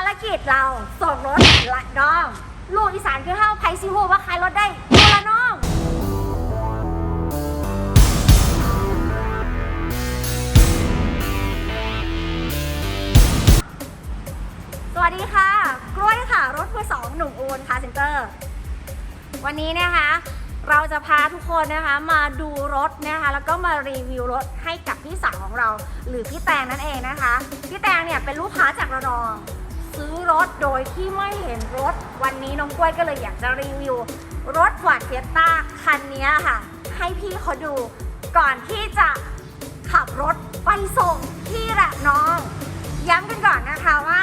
ารกิจเราส่งรถละน้อง ลูกอีสานคือเฮาไพซิโฮว่าขายรถได้ตัวละน้องสวัสดีค่ะ กล้วยค่ะ รถมือสองหนุ่มโอนคาเซ็นเตอร์ วันนี้นะคะเราจะพาทุกคนนะคะมาดูรถนะคะแล้วก็มารีวิวรถให้กับพี่สาวของเรา หรือพี่แตงนั่นเองนะคะ พี่แตงเนี่ยเป็นลูกค้าจากระนอง ซื้อรถโดยที่ไม่เห็นรถ วันนี้น้องกล้วยก็เลยอยากจะรีวิว รถฟอร์ดเฟียต้าคันนี้ค่ะ ให้พี่เขาดูก่อนที่จะขับรถไปส่งที่ระนอง ย้ำกันก่อนนะคะว่า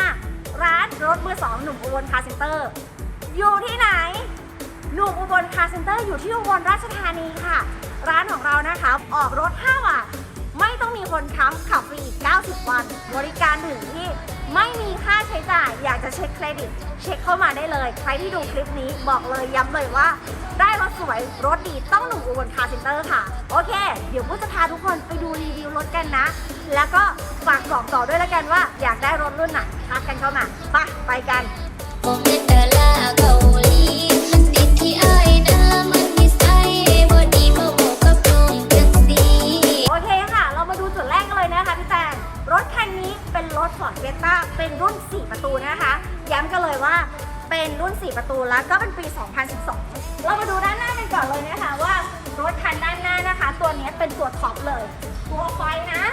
ร้านรถมือสองหนุ่มอุบลคาร์เซ็นเตอร์ อยู่ที่ไหน หนุ่มอุบลคาร์เซ็นเตอร์อยู่ที่อุบลราชธานีค่ะ ร้านของเรานะคะ ออกรถ5บาท มีคนค้ำขับฟรีอีก 90 วัน บริการถึงที่ไม่มีค่าใช้จ่าย อยากจะเช็คเครดิต เช็คเข้ามาได้เลย ใครที่ดูคลิปนี้บอกเลยย้ำเลยว่า ได้รถสวยรถดีต้องหนุ่มอุบลคาร์เซ็นเตอร์ค่ะ โอเค เดี๋ยวพูดจะพาทุกคนไปดูรีวิวรถกันนะ แล้วก็ฝากบอกต่อด้วยแล้วกันว่า อยากได้รถรุ่นไหนทักกันเข้ามาไปไปกัน ตูนะคะ ย้ำกันเลยว่าเป็นรุ่น 4 ประตูแล้วก็เป็นปี 2012 เรามาดูด้านหน้ากันก่อนเลยนะคะว่ารถคันด้านหน้านะคะ ตัวนี้เป็นตัวท็อปเลย ตัวไฟนะ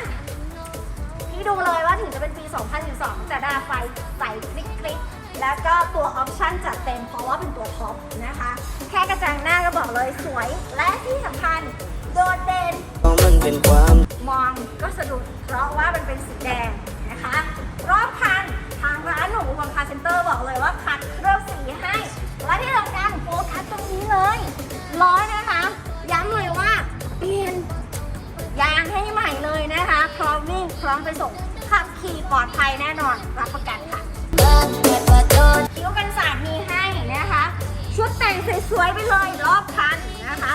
พี่ดูเลยว่าถึงจะเป็นปี 2012 จะได้ไฟใสคลิกคลิกๆแล้วก็ตัวออปชั่นจัดเต็มเพราะว่าเป็นตัวท็อปนะคะ แค่กระจังหน้าก็บอกเลยสวย และที่สำคัญโดดเด่นเพราะมันเป็นความมองก็สะดุดเพราะว่ามันเป็นสีแดงนะคะ รอบคัน ทางร้านหนูวังคาเซ็นเตอร์บอกเลยว่าคัดเครื่องสีให้ และที่สำคัญโฟกัสตรงนี้เลยล้อนะคะ ย้ำเลยว่าเปลี่ยนยางให้ใหม่เลยนะคะ พร้อมวิ่งพร้อมไปส่งขับขี่ปลอดภัยแน่นอนรับประกันค่ะคิ้วกันสาดมีให้นะคะ ชุดแต่งสวยๆไปเลยรอบคันนะคะ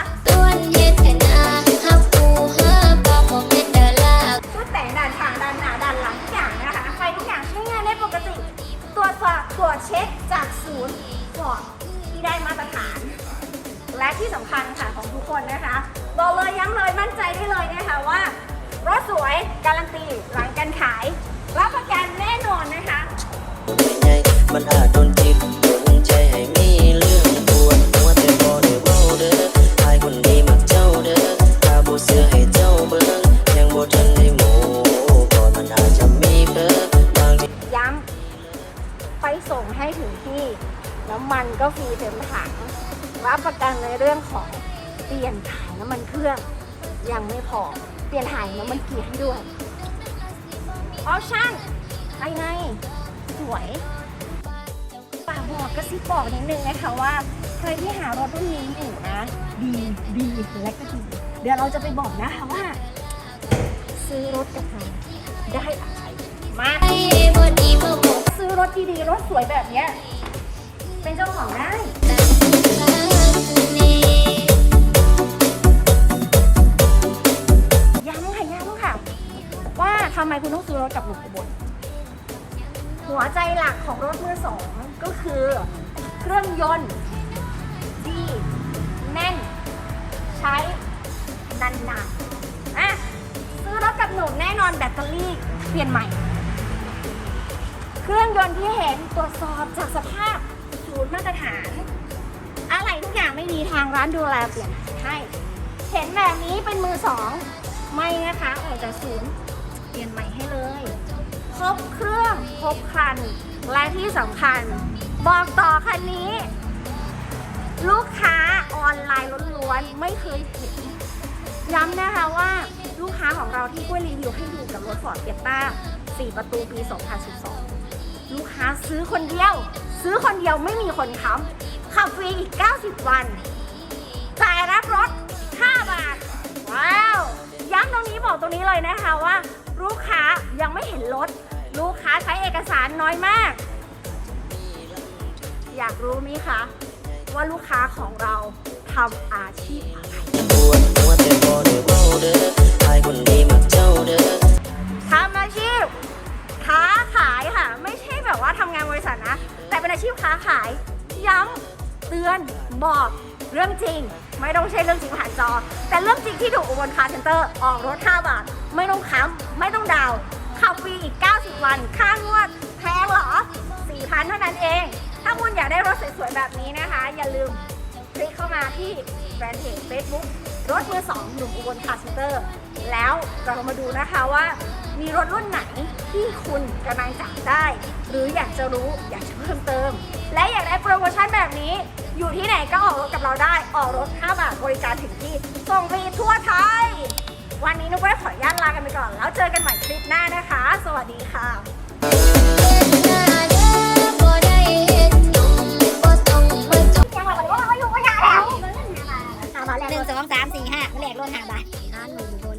ตรวจเช็คจากศูนย์ฟอร์ดที่ได้มาตรฐาน และที่สำคัญค่ะของทุกคนนะคะบอกเลยย้ำเลยมั่นใจได้เลยนะคะว่ารถสวยการันตีหลังการขาย รับประกันแน่นอนนะคะ มันอาจโดนจิต ให้ถึงที่ น้ำมันก็ฟรีเต็มถังรับประกันในเรื่องของเปลี่ยนถ่ายน้ำมันเครื่อง ยังไม่พอ เปลี่ยนถ่ายน้ำมันเกียร์ให้ด้วยออปชั่นภายในสวยป่ากบอกกระซิบบอกนิดนึงนะคะว่าใครที่หารถรุ่นนี้อยู่นะ ดีดีและก็ดีเดี๋ยวเราจะไปบอกนะคะว่า ซื้อรถกับใครได้อะไรมา ซื้อรถดีๆ รถสวยแบบเนี้ยเป็นเจ้าของได้ตังคันนี้ย้ำค่ะย้ำค่ะ ว่าทำไมคุณต้องซื้อรถกับหนุ่มอุบลหัวใจหลักของรถมือสองก็คือเครื่องยนต์ดีแน่น ใช้นานๆอะซื้อรถกับหนุ่มแน่นอนแบตเตอรี่เปลี่ยนใหม่ เครื่องยนต์ที่เห็นตรวจสอบจากสภาพศูนย์มาตรฐาน อะไรทุกอย่างไม่มีทางร้านดูแลเปลี่ยนให้เห็นแบบนี้เป็นมือสองไม่นะคะออกจากศูนย์เปลี่ยนใหม่ให้เลย ครบเครื่องครบคัน และที่สำคัญ บอกต่อคันนี้ ลูกค้าออนไลน์ล้วนๆไม่เคยผิดย้ำนะคะว่าลูกค้าของเราที่กล้วยรีวิวให้ดูกับรถฟอร์ดเฟียต้า4 ประตูปี 2012 ลูกค้าซื้อคนเดียว ซื้อคนเดียวไม่มีคนค้ำขับฟรีอีก 90 วัน จ่ายรับรถ 5 บาท ว้าว ย้ำตรงนี้บอกตรงนี้เลยนะคะว่า ลูกค้ายังไม่เห็นรถ ลูกค้าใช้เอกสารน้อยมาก อยากรู้ไหมคะ ว่าลูกค้าของเราทำอาชีพอะไร รื่องจริง ไม่ต้องใช่เรื่องจริงผ่านจอ แต่เรื่องจริงที่ถูกอุบลคาร์เซ็นเตอร์ออกรถ 5 บาท ไม่ต้องค้ำไม่ต้องดาวขับฟรีอีก 90 วัน ค่างวดแพงเหรอ 4,000 เท่านั้นเอง ถ้าคุณอยากได้รถสวยๆแบบนี้นะคะ อย่าลืมคลิกเข้ามาที่แฟนเพจ Facebook รถมือสองหนุ่มอุบลคาร์เซ็นเตอร์ แล้วเรามาดูนะคะว่ามีรถรุ่นไหนที่คุณกำลังจับได้ หรืออยากจะรู้อยากจะเพิ่มเติม และอยากได้โปรโมชั่นแบบนี้ อยู่ที่ไหนก็ออกรถกับเราได้ออกรถ 5 บาทบริการถึงที่ส่งฟรีทั่วไทย วันนี้นุ้ยขออนุญาตลากันไปก่อน แล้วเจอกันใหม่คลิปหน้านะคะ สวัสดีค่ะหนึ่งสองสามสี่ห้าแหลกล้นหาบ้านอนหนุนบน